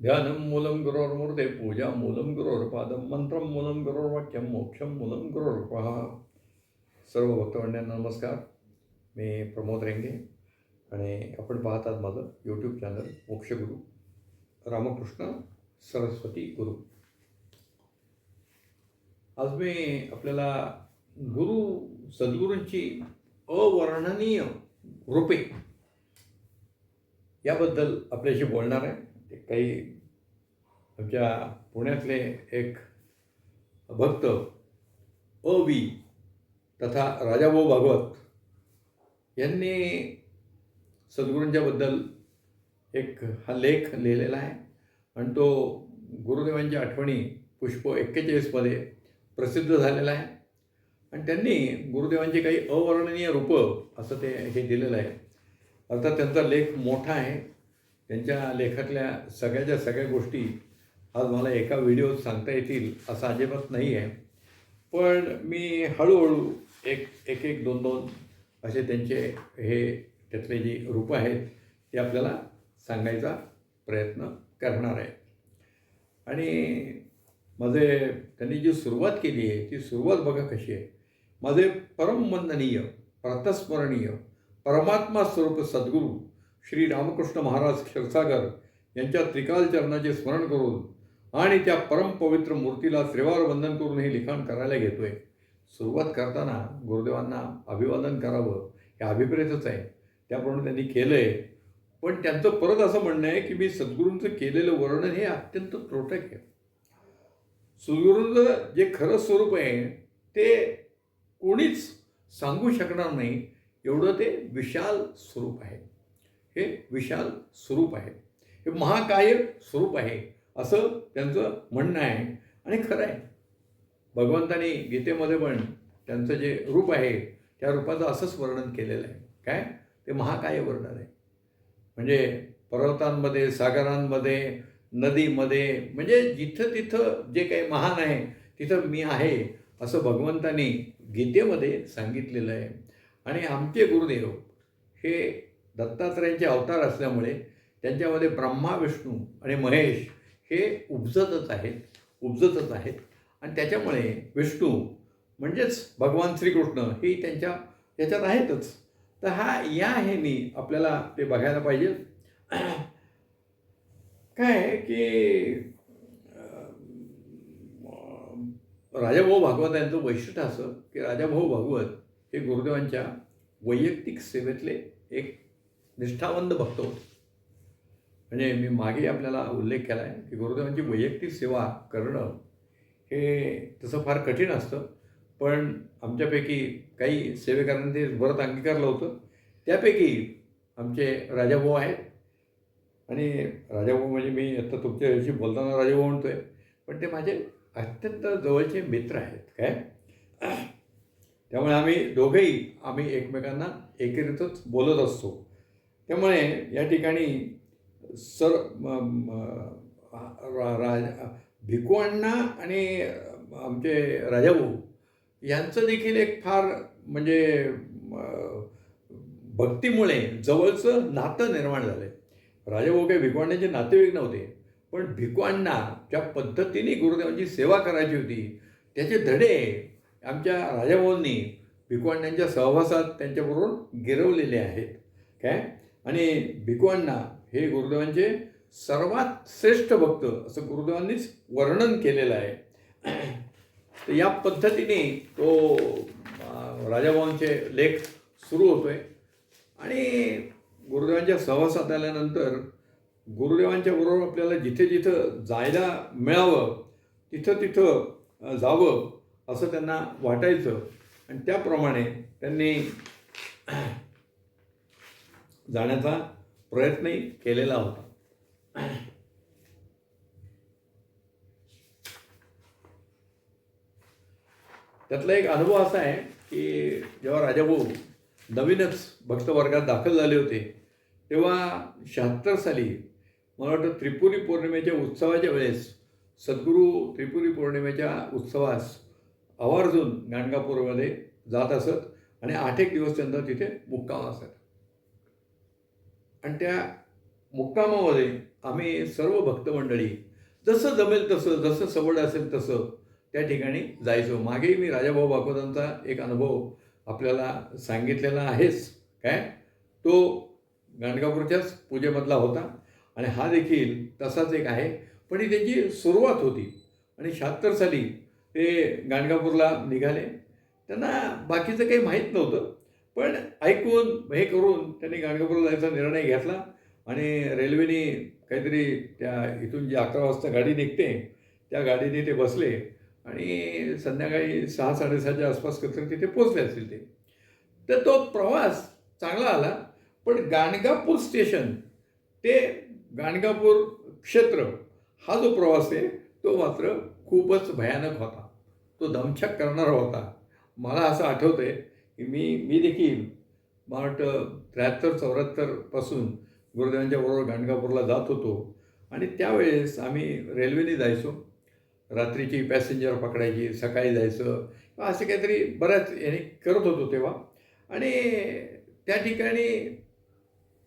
ध्यानं मूलं गुरोर्मूर्ते पूजा मूलं गुरोर्पादं मंत्रं मूलं गुरोर्वाक्यं मोक्षं मूलं गुरोर्पः सर्व भक्तमंडळांना नमस्कार मी प्रमोद रेंगे आणि आपण पाहतात माझं यूट्यूब चॅनल मोक्षगुरू रामकृष्ण सरस्वती गुरु आज मी आपल्याला गुरु सद्गुरूंची अवर्णनीय रूपे याबद्दल आपल्याशी बोलणार आहे ते काही आमच्या पुण्यातले एक भक्त अ बी तथा राजाभाऊ भागवत यांनी सद्गुरूंच्याबद्दल एक हा लेख लिहिलेला आहे. आणि तो गुरुदेवांच्या आठवणी पुष्प एक्केचाळीसमध्ये प्रसिद्ध झालेला आहे. आणि त्यांनी गुरुदेवांची काही अवर्णनीय रूपं असं ते हे दिलेलं आहे. अर्थात त्यांचा लेख मोठा आहे. त्यांच्या लेखातल्या सगळ्याच्या सगळ्या गोष्टी आज मला एका व्हिडिओत सांगता येतील असं अजिबात नाही आहे. पण मी हळूहळू एक एक एक दोन दोन असे त्यांचे हे त्यातले जी रूपं आहेत ते आपल्याला सांगायचा प्रयत्न करणार आहे. आणि माझे त्यांनी जी सुरुवात केली आहे ती सुरुवात बघा कशी आहे. माझे परमवंदनीय प्रतस्मरणीय परमात्मा स्वरूप सद्गुरू श्री रामकृष्ण महाराज क्षीरसागर यांच्या त्रिकाल चरणाचे स्मरण करून आणि त्या परमपवित्र मूर्तीला श्रीवार वंदन करून हे लिखाण करायला घेतोय. सुरुवात करताना गुरुदेवांना अभिवादन करावं हे अभिप्रेतच आहे. त्याप्रमाणे त्यांनी केलं आहे पण त्यांचं परत असं म्हणणं आहे की मी सद्गुरूंचं केलेलं वर्णन हे अत्यंत त्रोटक आहे. सद्गुरूंचं जे खरं स्वरूप आहे ते कोणीच सांगू शकणार नाही. एवढं ते विशाल स्वरूप आहे. हे विशाल स्वरूप आहे. हे महाकाय स्वरूप आहे. असं त्यांचं म्हणणं आहे. आणि खरं आहे. भगवंतानी गीतेमध्ये पण त्यांचं जे रूप आहे त्या रूपाचं असंच वर्णन केलेलं आहे. काय? ते महाकाय वर्णन आहे. म्हणजे पर्वतांमध्ये सागरांमध्ये नदीमध्ये म्हणजे जिथं तिथं जे काही महान आहे तिथं मी आहे असं भगवंतानी गीतेमध्ये सांगितलेलं आहे. आणि आमचे गुरुदेव हे दत्तात्रयांचे अवतार असल्यामुळे त्यांच्यामध्ये ब्रह्मा विष्णू आणि महेश हे उपजतच आहेत उपजतच आहेत. आणि त्याच्यामुळे विष्णू म्हणजेच भगवान श्रीकृष्ण हे त्यांच्या याच्यात आहेतच. तर हा या हे मी आपल्याला ते बघायला पाहिजे. काय की राजाभाऊ भागवत यांचं वैशिष्ट्य असं की राजाभाऊ भागवत हे गुरुदेवांच्या वैयक्तिक सेवेतले एक निष्ठावंत भक्त होते. म्हणजे मी मागे आपल्याला उल्लेख केला आहे की गुरुदेवांची वैयक्तिक सेवा करणं हे तसं फार कठीण असतं. पण आमच्यापैकी काही सेवेकरांनी ते अंगीकारलं होतं. त्यापैकी आमचे राजाभाऊ आहेत. आणि राजाभाऊ म्हणजे मी आता तुमच्याशी बोलताना राजाभाऊ म्हणतो आहे पण ते माझे अत्यंत जवळचे मित्र आहेत. काय? त्यामुळे आम्ही दोघंही आम्ही एकमेकांना एकेरीतच बोलत असतो. त्यामुळे या ठिकाणी सर राज भिकूअण्णा आणि आमचे राजाभाऊ यांचं देखील एक फार म्हणजे भक्तीमुळे जवळचं नातं निर्माण झालं आहे राजाभाऊ काही भिकवांड्याचे नातेवाईक नव्हते पण भिकवांना ज्या पद्धतीने गुरुदेवांची सेवा करायची होती त्याचे धडे आमच्या राजाभाऊंनी भिकवांड्यांच्या सहवासात त्यांच्याबरोबर गिरवलेले आहेत. काय? आणि भिकवांना हे गुरुदेवांचे सर्वात श्रेष्ठ भक्त असं गुरुदेवांनीच वर्णन केलेलं आहे. तर या पद्धतीने तो राजाभाऊंचे लेख सुरू होतो आहे आणि गुरुदेवांच्या सहवासात आल्यानंतर गुरुदेवांच्या बरोबर आपल्याला जिथे जिथं जायला मिळावं तिथं तिथं जावं असं त्यांना वाटायचं. आणि त्याप्रमाणे त्यांनी जाण्याचा प्रयत्नही केलेला होता. त्यातला एक अनुभव असा आहे की जेव्हा राजाभाऊ नवीनच भक्तवर्गात दाखल झाले होते तेव्हा शहात्तर साली मला वाटतं त्रिपुरी पौर्णिमेच्या उत्सवाच्या वेळेस सद्गुरू त्रिपुरी पौर्णिमेच्या उत्सवास आवर्जून गाणगापूरमध्ये जात असत आणि आठ एक दिवस त्यांचा तिथे मुक्काम असत आणि त्या मुक्कामामध्ये आम्ही सर्व भक्तमंडळी जसं जमेल तसं जसं सवड असेल तसं त्या ठिकाणी जायचो. मागेही मी राजाभाऊ भागवतांचा एक अनुभव आपल्याला सांगितलेला आहेच. काय? तो गाणगापूरच्याच पूजेमधला होता आणि हा देखील तसाच एक आहे. पण ही त्याची सुरुवात होती आणि शहात्तर साली ते गाणगापूरला निघाले. त्यांना बाकीचं काही माहीत नव्हतं. पण ऐकून हे करून त्यांनी गाणगापूरला जायचा निर्णय घेतला आणि रेल्वेने काहीतरी त्या इथून जी अकरा वाजता गाडी निघते त्या गाडीने ते बसले आणि संध्याकाळी सहा साडेसहाच्या आसपास कसं तिथे पोचले असतील ते. तर तो प्रवास चांगला आला पण गाणगापूर स्टेशन ते गाणगापूर क्षेत्र हा जो प्रवास आहे तो मात्र खूपच भयानक होता. तो दमछाक करणारा होता. मला असं आठवतं आहे की मी मी देखील मला वाटतं त्र्याहत्तर चौऱ्याहत्तरपासून गुरुदेवांच्या बरोबर गाणगापूरला जात होतो. आणि त्यावेळेस आम्ही रेल्वेने जायचो. रात्रीची पॅसेंजर पकडायची सकाळी जायचं किंवा असं काहीतरी बऱ्याच याने करत होतो तेव्हा. आणि त्या ठिकाणी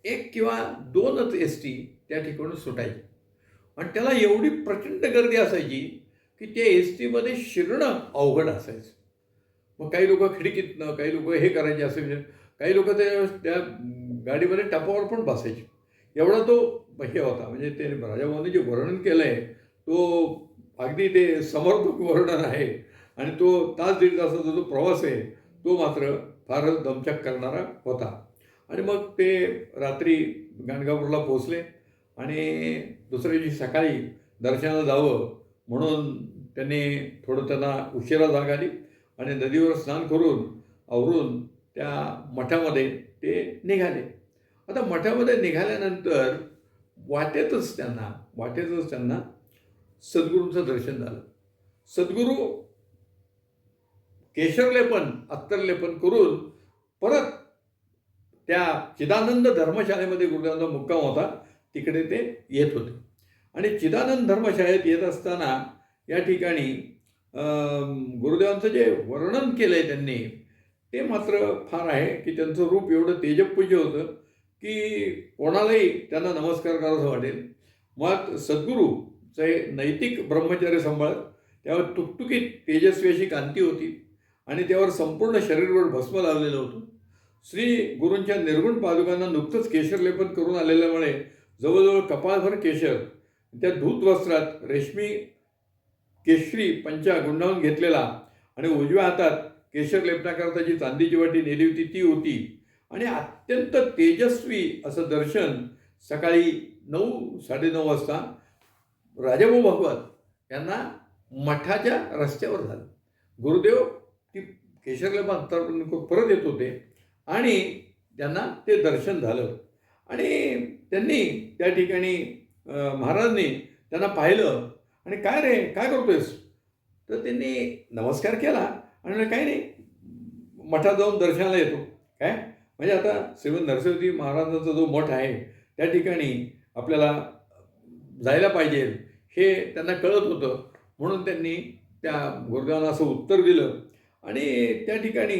एक किंवा दोनच एस टी त्या ठिकाणी सुटायची. आणि त्याला एवढी प्रचंड गर्दी असायची की त्या एस टीमध्ये शिरणं अवघड असायचं. मग काही लोक खिडकीतनं काही लोक हे करायचे असे म्हणजे काही लोक त्या त्या गाडीमध्ये टपावर पण बसायचे. एवढा तो हे होता. म्हणजे ते राजाभाऊने जे वर्णन केलं आहे तो अगदी ते समर्पक वर्णन आहे. आणि तो तास दीड तासाचा जो प्रवास आहे तो मात्र फारच दमचक करणारा होता. आणि मग ते रात्री गाणगापूरला पोचले आणि दुसऱ्या दिवशी सकाळी दर्शनाला जावं म्हणून त्यांनी थोडं त्यांना उशिरा जाग आली. आणि नदीवर स्नान करून आवरून त्या मठामध्ये ते निघाले. आता मठामध्ये निघाल्यानंतर वाटेतच त्यांना वाटेतच त्यांना सद्गुरूंचं दर्शन झालं. सद्गुरू केशरलेपन अत्तरलेपन करून परत त्या चिदानंद धर्मशाळेमध्ये गुरुदेवांचा मुक्काम होता. तिकडे ते येत होते. आणि चिदानंद धर्मशाळेत येत असताना या ठिकाणी गुरुदेवांचं जे वर्णन केलं आहे त्यांनी ते मात्र फार आहे की त्यांचं रूप एवढं तेजपूज्य होतं की कोणालाही त्यांना नमस्कार करायचं वाटेल. मग सद्गुरूचे नैतिक ब्रह्मचर्य सांभाळत त्यावर तुकतुकीत तेजस्वी अशी कांती होती आणि त्यावर संपूर्ण शरीरभर भस्म लावलेलं होतं. श्री गुरूंच्या निर्गुण पादुकांना नुकतंच केशरलेपन करून आलेल्यामुळे जवळजवळ कपाळभर केशर त्या धूत वस्त्रात रेशमी केशरी पंचा गुंडाळून घेतलेला आणि उजव्या हातात केशर लेपण्याकरता जी चांदीची वाटी नेली होती ती होती. आणि अत्यंत तेजस्वी असं दर्शन सकाळी नऊ साडेनऊ वाजता राजाभाऊ भागवत यांना मठाच्या रस्त्यावर झालं. गुरुदेव ती केशरलेपा अंतर परत येत होते आणि त्यांना ते दर्शन झालं. आणि त्यांनी त्या ठिकाणी महाराजांनी त्यांना पाहिलं आणि काय रे काय करतोयस? तर त्यांनी नमस्कार केला आणि काही नाही मठात जाऊन दर्शनाला येतो. काय? म्हणजे आता श्रीमंत नरसिंहजी महाराजांचा जो मठ आहे त्या ठिकाणी आपल्याला जायला पाहिजे हे त्यांना कळत होतं. म्हणून त्यांनी त्या गुरुदेवांना असं उत्तर दिलं. आणि त्या ठिकाणी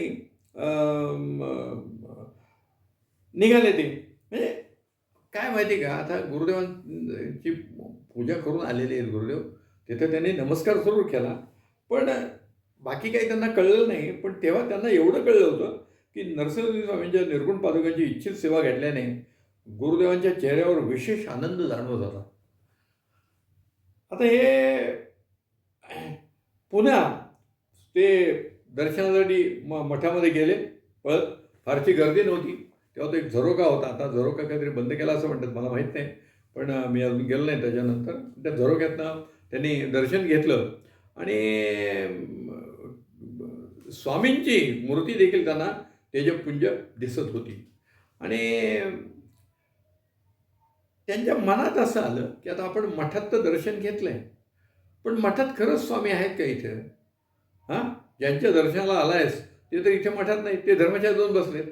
निघाले ते. म्हणजे काय माहिती का आता गुरुदेवांची पूजा करून आलेले आहेत गुरुदेव. तिथं त्यांनी नमस्कार सुरू केला. पण बाकी काही त्यांना कळलं नाही. पण तेव्हा त्यांना एवढं कळलं होतं की नरसिंह स्वामींच्या निर्गुण पादुकांची इच्छित सेवा घेतल्याने गुरुदेवांच्या चेहऱ्यावर विशेष आनंद जाणवत होता. आता हे पुन्हा ते दर्शनासाठी म मठामध्ये गेले. पळत फारशी गर्दी नव्हती. तेव्हा तो एक झरोका होता. आता झरोका काहीतरी बंद केला असं म्हणतात. मला माहीत नाही. पण मी अजून गेलो नाही त्याच्यानंतर. त्या झरोख्यातनं त्यांनी दर्शन घेतलं. आणि स्वामींची मूर्ती देखील त्यांना तेजपुंज दिसत होती. आणि त्यांच्या मनात असं आलं की आता आपण मठात तर दर्शन घेतलं आहे पण मठात खरंच स्वामी आहेत का इथं? हां? ज्यांच्या दर्शनाला आला आहेस ते तर इथे मठात नाही ते धर्मशाळेत जाऊन बसलेत.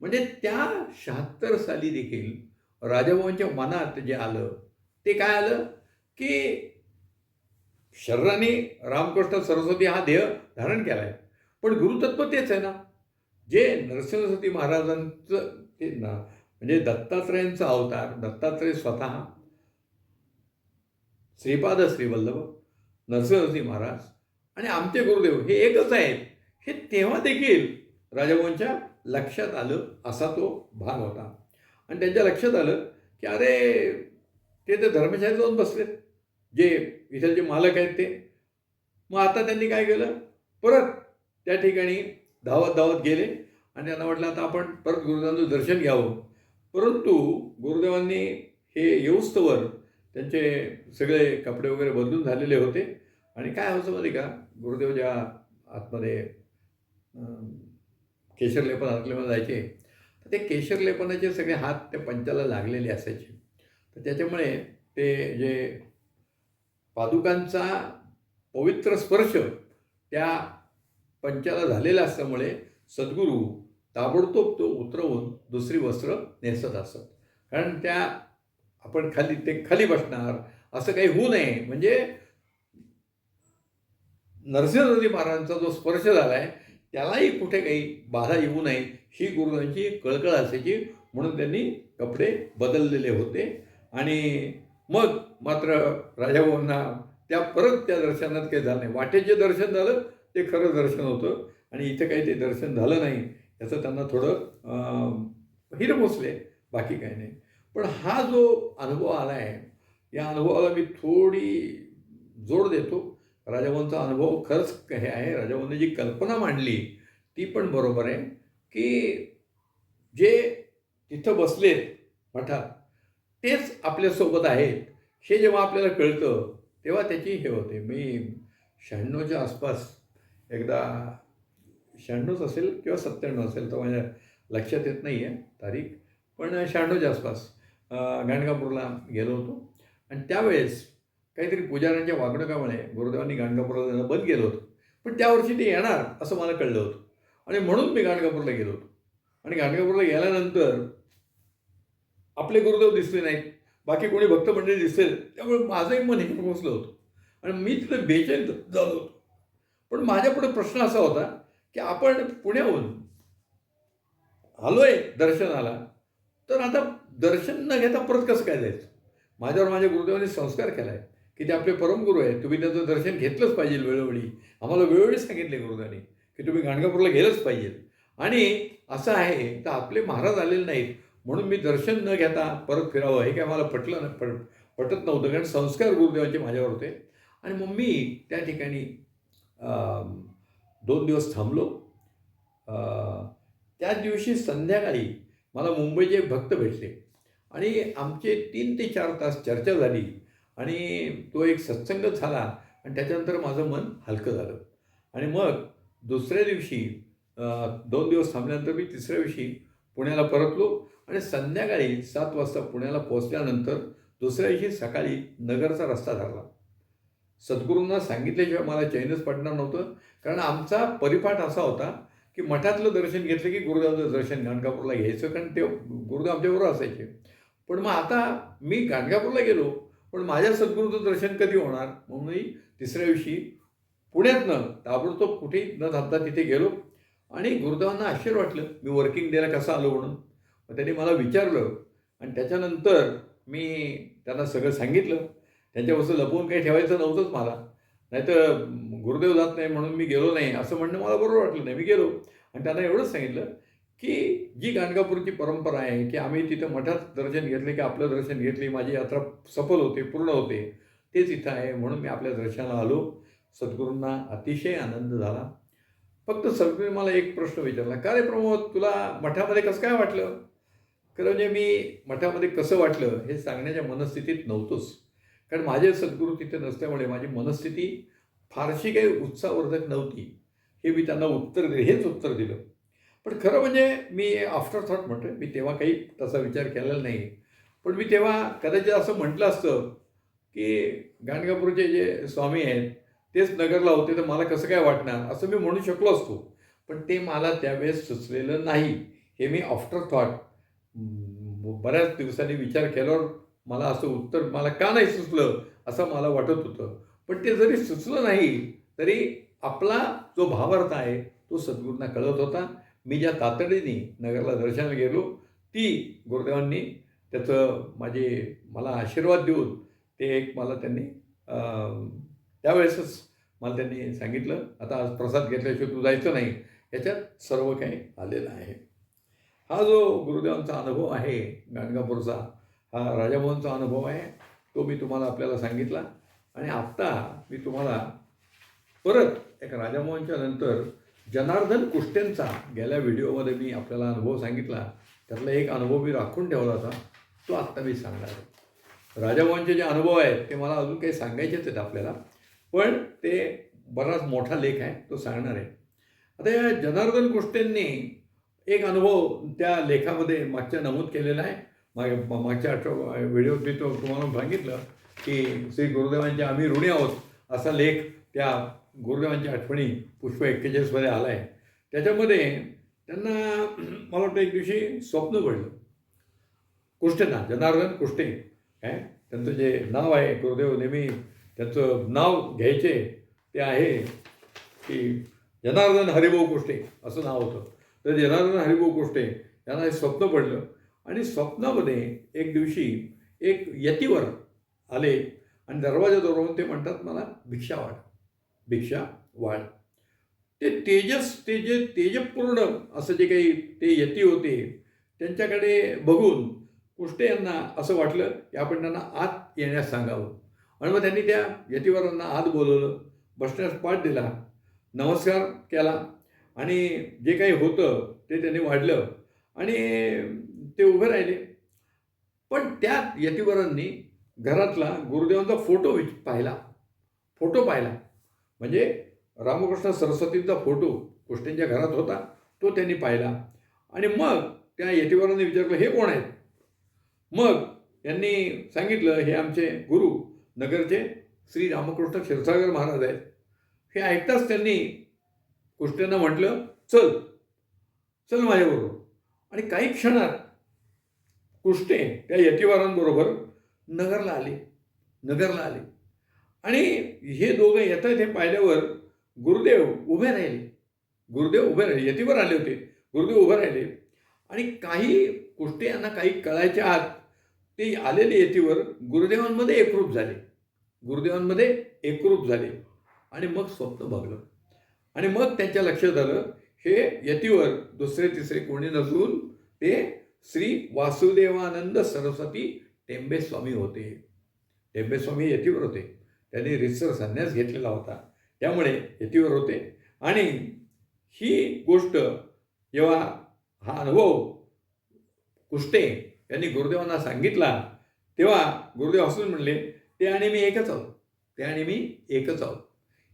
म्हणजे त्या शहात्तर साली देखील राजाभाऊंच्या मनात जे आलं ते काय आलं? की शरीराने रामकृष्ण सरस्वती हा देह धारण केला आहे पण गुरुतत्व तेच आहे ना. जे नरसिंहसती महाराजांचं ते ना म्हणजे दत्तात्रयांचा अवतार दत्तात्रय स्वतः श्रीपाद श्रीवल्लभ नरसिंहसती महाराज आणि आमचे गुरुदेव हे एकच आहेत. हे तेव्हा देखील राजाभाऊंच्या लक्षात आलं असा तो भाग होता. आणि त्यांच्या लक्षात आलं की अरे ते तर धर्मशाळेत जाऊन बसलेत जे इथे जे मालक आहेत ते. मग आता त्यांनी काय केलं? परत त्या ठिकाणी धावत धावत गेले आणि त्यांना म्हटलं आता आपण परत गुरुदेवांचं दर्शन घ्यावं. परंतु गुरुदेवांनी हे येऊस्तवर त्यांचे सगळे कपडे वगैरे बदलून झालेले होते. आणि काय होतं माहिती का? गुरुदेव ज्या आतमध्ये केशरले पण लेपन जायचे ते केशर लेपनाचे सगळे हात त्या पंचाला लागलेले असायचे. तर त्याच्यामुळे ते जे पादुकांचा पवित्र स्पर्श त्या पंचाला झालेला असल्यामुळे सद्गुरू ताबडतोब तो उतरवून दुसरी वस्त्र नेसत असत. कारण त्या आपण खाली ते खाली बसणार असं काही होऊ नये. म्हणजे नरसिंहजी महाराजांचा जो स्पर्श झाला आहे त्यालाही कुठे काही बाधा येऊ नये ही गुरुदांची कळकळ असायची. म्हणून त्यांनी कपडे बदललेले होते. आणि मग मात्र राजाभाऊंना त्या परत त्या दर्शनात काही झालं नाही. वाटेत जे दर्शन झालं ते खरं दर्शन होतं. आणि इथं काही ते दर्शन झालं नाही. याचं त्यांना थोडं अं, हिर बाकी काही नाही. पण हा जो अनुभव आला आहे या अनुभवाला मी थोडी जोड देतो. राजाभाऊंचा अनुभव खरंच हे आहे. राजाभाऊंनी जी कल्पना मांडली ती पण बरोबर आहे की जे तिथं बसलेत मठात तेच आपल्यासोबत आहेत. हे जेव्हा आपल्याला कळतं तेव्हा त्याची हे होते. मी शहाण्णवच्या आसपास एकदा शहाण्णवच असेल किंवा सत्त्याण्णव असेल तर माझ्या लक्षात येत नाही आहे तारीख पण शहाण्णवच्या आसपास गाणगापूरला गेलो होतो. आणि त्यावेळेस काहीतरी पुजाऱ्यांच्या वागणुकामुळे गुरुदेवांनी गाणगापूरला जाणं बंद केलं होतं. पण त्या वर्षी ते येणार असं मला कळलं होतं. आणि म्हणून मी गाणगापूरला गेलो होतो. आणि गाणगापूरला गेल्यानंतर आपले गुरुदेव दिसले नाहीत. बाकी कोणी भक्त मंडळी दिसेल त्यामुळे माझंही मन हे पोचलं होतं. आणि मी तिथं बेचैन झालो होतो. पण माझ्यापुढे प्रश्न असा होता की आपण पुण्याहून आलोय दर्शनाला तर आता दर्शन न घेता परत कसं काय जायचं? माझ्यावर माझ्या गुरुदेवाने संस्कार केला आहे की ते आपले परमगुरू आहेत. तुम्ही त्याचं दर्शन घेतलंच पाहिजे वेळोवेळी. आम्हाला वेळोवेळी सांगितले गुरुदांनी की तुम्ही गाणगापूरला गेलंच पाहिजे. आणि असं आहे तर आपले महाराज आलेले नाहीत. म्हणून मी दर्शन न घेता परत फिरावं. हे काय मला पटलं ना पट पटत नव्हतं कारण संस्कार गुरुदेवाचे माझ्यावर होते. आणि मग मी त्या ठिकाणी दोन दिवस थांबलो. त्या दिवशी संध्याकाळी मला मुंबईचे भक्त भेटले. आणि आमचे तीन ते चार तास चर्चा झाली. आणि तो एक सत्संग झाला आणि त्याच्यानंतर माझं मन हलकं झालं. आणि मग दुसऱ्या दिवशी दोन दिवस थांबल्यानंतर मी तिसऱ्या दिवशी पुण्याला परतलो आणि संध्याकाळी सात वाजता पुण्याला पोहोचल्यानंतर दुसऱ्या दिवशी सकाळी नगरचा रस्ता धरला. सद्गुरूंना सांगितल्याशिवाय मला चैनच पडणार नव्हतं. कारण आमचा परिपाठ असा होता की मठातलं दर्शन घेतलं की गुरुदेवाचं दर्शन गाणगापूरला घ्यायचं कारण ते गुरुदेव आमच्याबरोबर असायचे. पण मग आता मी गाणगापूरला गेलो पण माझ्या सद्गुरूचं दर्शन कधी होणार? म्हणून मी तिसऱ्या दिवशी पुण्यातनं ताबडतोब कुठेही न थांबता तिथे गेलो. आणि गुरुदेवांना आश्चर्य वाटलं मी वर्किंग डेला कसं आलो म्हणून. मग त्यांनी मला विचारलं आणि त्याच्यानंतर मी त्यांना सगळं सांगितलं. त्यांच्यापासून लपवून काही ठेवायचं नव्हतंच मला. नाहीतर गुरुदेव जात नाही म्हणून मी गेलो नाही असं म्हणणं मला बरोबर वाटलं नाही. मी गेलो आणि त्यांना एवढंच सांगितलं की जी गाणगापूरची परंपरा आहे की आम्ही तिथं मठात दर्शन घेतले की आपलं दर्शन घेतली माझी यात्रा सफल होते पूर्ण होते तेच इथं आहे म्हणून मी आपल्या दर्शनाला आलो. सद्गुरूंना अतिशय आनंद झाला. फक्त सद्गुरूने मला एक प्रश्न विचारला का रे प्रमोद तुला मठामध्ये कसं काय वाटलं? खरं म्हणजे मी मठामध्ये कसं वाटलं हे सांगण्याच्या मनस्थितीत नव्हतोच. कारण माझे सद्गुरू तिथे नसल्यामुळे माझी मनस्थिती फारशी काही उत्साहवर्धक नव्हती. हे मी त्यांना उत्तर दिले हेच उत्तर दिलं. पण खरं म्हणजे मी आफ्टर थॉट म्हणतो मी तेव्हा काही तसा विचार केलेला नाही. पण मी तेव्हा कदाचित असं म्हटलं असतं की गाणगापूरचे जे स्वामी आहेत तेच नगरला होते तर मला कसं काय वाटणार? असं मी म्हणू शकलो असतो. पण ते मला त्यावेळेस सुचलेलं नाही. हे मी आफ्टर थॉट बऱ्याच दिवसांनी विचार केल्यावर मला असं उत्तर मला का नाही सुचलं असं मला वाटत होतं. पण ते जरी सुचलं नाही तरी आपला जो भावार्थ आहे तो सद्गुरूंना कळत होता. मी ज्या तातडीने नगरला दर्शनाला गेलो ती गुरुदेवांनी त्याचं माझे मला आशीर्वाद देऊन ते एक मला त्यांनी त्यावेळेसच मला त्यांनी सांगितलं आता आज प्रसाद घेतल्याशिवाय तू जायचं नाही. याच्यात सर्व काही आलेलं आहे. हा जो गुरुदेवांचा अनुभव आहे गाणगापूरचा हा राजामोहनचा अनुभव आहे तो मी तुम्हाला आपल्याला सांगितला. आणि आत्ता मी तुम्हाला परत एक राजामोहनच्या नंतर जनार्दन कुष्टेंचा गेल्या व्हिडिओमध्ये मी आपल्याला अनुभव सांगितला. त्यातला एक अनुभव मी राखून ठेवला होता. तो आत्ता मी सांगणार आहे. राजाभवनचे जे अनुभव आहेत ते मला अजून काही सांगायचेच आहेत आपल्याला. पण ते बराच मोठा लेख आहे तो सांगणार आहे. आता या जनार्दन कुष्टेंनी एक अनुभव त्या लेखामध्ये मागच्या नमूद केलेला आहे. मागे मा- मागच्या आठव व्हिडिओत मी तो तुम्हाला सांगितलं की श्री गुरुदेवांचे आम्ही ऋणी आहोत असा लेख त्या गुरुदेवांच्या आठवणी पुष्प एक्केचाळीसमध्ये आला आहे त्याच्यामध्ये त्यांना मला वाटतं एक दिवशी स्वप्न पडलं कुष्टेंना जनार्दन कुष्ठे काय त्यांचं जे नाव आहे गुरुदेव नेहमी त्यांचं नाव घ्यायचे ते आहे की जनार्दन हरिभाऊ कुष्टे असं नाव होतं. तर जनार्दन हरिभाऊ कुष्टे यांना हे स्वप्न पडलं आणि स्वप्नामध्ये एक दिवशी एक यतीवर आले आणि दरवाजा दरवाजाजवळून ते म्हणतात मला भिक्षा वाट भिक्षा वाढ. ते तेजस ते जे तेजपूर्ण असं जे काही ते यती होते त्यांच्याकडे बघून कुष्टे यांना असं वाटलं की आपण त्यांना आत येण्यास सांगावं. आणि मग त्यांनी त्या यतीवरांना आत बोलवलं बसण्यास पाठ दिला नमस्कार केला आणि जे काही होतं ते त्यांनी वाढलं आणि ते उभे राहिले. पण त्या यतीवरांनी घरातला गुरुदेवांचा फोटो विच पाहिला. फोटो पाहिला. म्हणजे रामकृष्ण सरस्वतींचा फोटो गोष्टींच्या घरात होता तो त्यांनी पाहिला. आणि मग त्या येटीवरांनी विचारलं हे कोण आहेत? मग यांनी सांगितलं हे आमचे गुरु नगरचे श्री रामकृष्ण क्षीरसागर महाराज आहेत. हे ऐकताच त्यांनी कृष्णांना म्हटलं चल चल माझ्याबरोबर. आणि काही क्षणात कुष्टे त्या यतिवारांबरोबर नगरला आले नगरला आले. आणि हे दोघं येत आहेत हे पाहिल्यावर गुरुदेव उभे राहिले. गुरुदेव उभे राहिले. यतीवर आले होते. गुरुदेव उभे राहिले. आणि काही कुष्टे यांना काही कळायच्या आत ते आलेले यतीवर गुरुदेवांमध्ये एकरूप झाले. गुरुदेवांमध्ये एकरूप झाले. आणि मग स्वप्न बघलं. आणि मग त्यांच्या लक्षात आलं हे यतीवर दुसरे तिसरे कोणी नसून ते श्री वासुदेवानंद सरस्वती टेंबे स्वामी होते. टेंबे स्वामी यतीवर होते. त्यांनी रिसर संन्यास घेतलेला होता. त्यामुळे यतीवर होते. आणि ही गोष्ट जेव्हा हा अनुभव कुष्टे यांनी गुरुदेवांना सांगितला तेव्हा गुरुदेव हसून म्हणले ते आणि मी एकच आहोत. ते आणि मी एकच आहोत.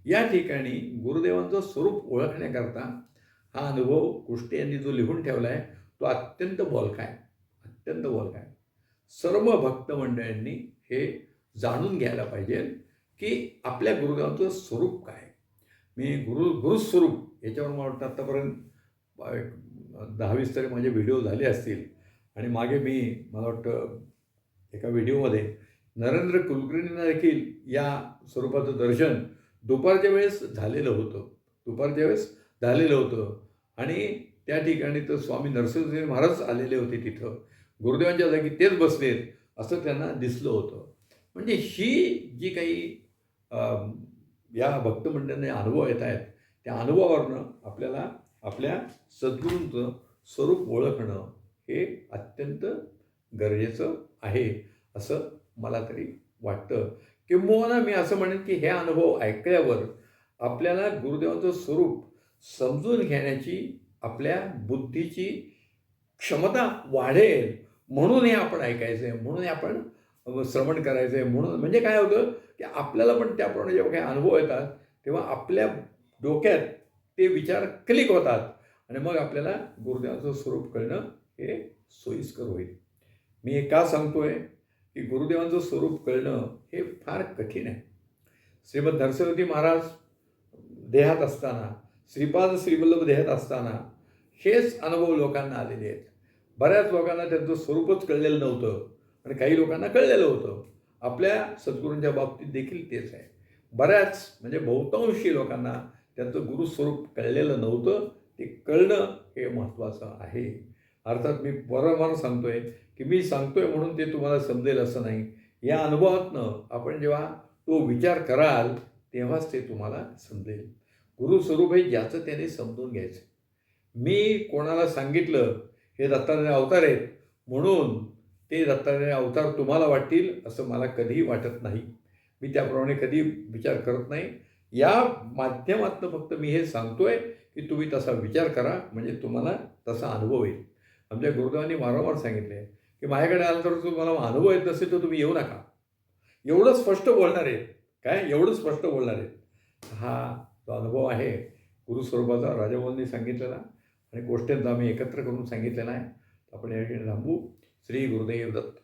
या ठिकाणी गुरुदेवांचं स्वरूप ओळखण्याकरता हा अनुभव कुष्टे यांनी जो लिहून ठेवला आहे तो अत्यंत बोलका आहे अत्यंत बोलका आहे सर्व भक्त मंडळींनी हे जाणून घ्यायला पाहिजे. की आपल्या गुरुदेवांचं स्वरूप काय मी गुरु गुरुस्वरूप याच्यावर मला वाटतं आत्तापर्यंत एक दहावीस तरी माझे व्हिडिओ झाले असतील. आणि मागे मी मला वाटतं एका व्हिडिओमध्ये नरेंद्र कुलकर्णींना देखील या स्वरूपाचं दर्शन दुपारच्या वेळेस झालेलं होतं. दुपारच्या वेळेस झालेलं होतं. आणि त्या ठिकाणी तर स्वामी नरसिंहदेव महाराज आलेले होते तिथं. गुरुदेवांच्या जागी तेच बसलेत असं त्यांना दिसलं होतं. म्हणजे ही जी काही या भक्तमंडळींना अनुभव येत आहेत. त्या अनुभवावरनं आपल्याला आपल्या सद्गुरूंचं स्वरूप ओळखणं हे अत्यंत गरजेचं आहे असं मला तरी वाटतं. किंबहुना मी असं म्हणेन की हे अनुभव ऐकल्यावर आपल्याला गुरुदेवांचं स्वरूप समजून घेण्याची आपल्या बुद्धीची क्षमता वाढेल म्हणून हे आपण ऐकायचं आहे म्हणून हे आपण श्रवण करायचं आहे म्हणून म्हणजे काय होतं? की आपल्याला पण त्याप्रमाणे जेव्हा काही अनुभव येतात तेव्हा आपल्या डोक्यात ते विचार क्लिक होतात आणि मग आपल्याला गुरुदेवाचं स्वरूप कळणं हे सोयीस्कर होईल. मी हे का सांगतोय? की गुरुदेवांचं स्वरूप कळणं हे फार कठीण आहे. श्रीमद नरसिंहती महाराज देहात असताना श्रीपाद श्रीवल्लभ देहात असताना हेच अनुभव लोकांना आलेले आहेत. बऱ्याच लोकांना त्यांचं स्वरूपच कळलेलं नव्हतं आणि काही लोकांना कळलेलं होतं. आपल्या सद्गुरूंच्या बाबतीत देखील तेच आहे. बऱ्याच म्हणजे बहुतांशी लोकांना त्यांचं गुरुस्वरूप कळलेलं नव्हतं. ते कळणं हे महत्त्वाचं आहे. अर्थात मी वारंवार सांगतोय की मी सांगतोय म्हणून ते तुम्हाला समजेल असं नाही. या अनुभवातनं आपण जेव्हा तो विचार कराल तेव्हाच ते तुम्हाला समजेल. गुरुस्वरूप हे ज्याचं त्याने समजून घ्यायचं. मी कोणाला सांगितलं हे दत्तात्रय अवतार आहेत म्हणून ते दत्ताने अवतार तुम्हाला वाटतील असं मला कधीही वाटत नाही. मी त्याप्रमाणे कधी विचार करत नाही. या माध्यमातनं फक्त मी हे सांगतो आहे की तुम्ही तसा विचार करा म्हणजे तुम्हाला तसा अनुभव येईल. आमच्या गुरुदेवांनी वारंवार सांगितले की माझ्याकडे आला तर तुम्हाला अनुभव येत नसेल तर तुम्ही येऊ नका. एवढं स्पष्ट बोलणार आहेत. काय? एवढं स्पष्ट बोलणार आहेत. हा जो अनुभव आहे गुरुस्वरूपाचा राजाभाऊंनी सांगितलेला आणि गोष्टींचा आम्ही एकत्र करून सांगितलेला आहे. आपण या ठिकाणी थांबू. श्री गुरुदेव दत्त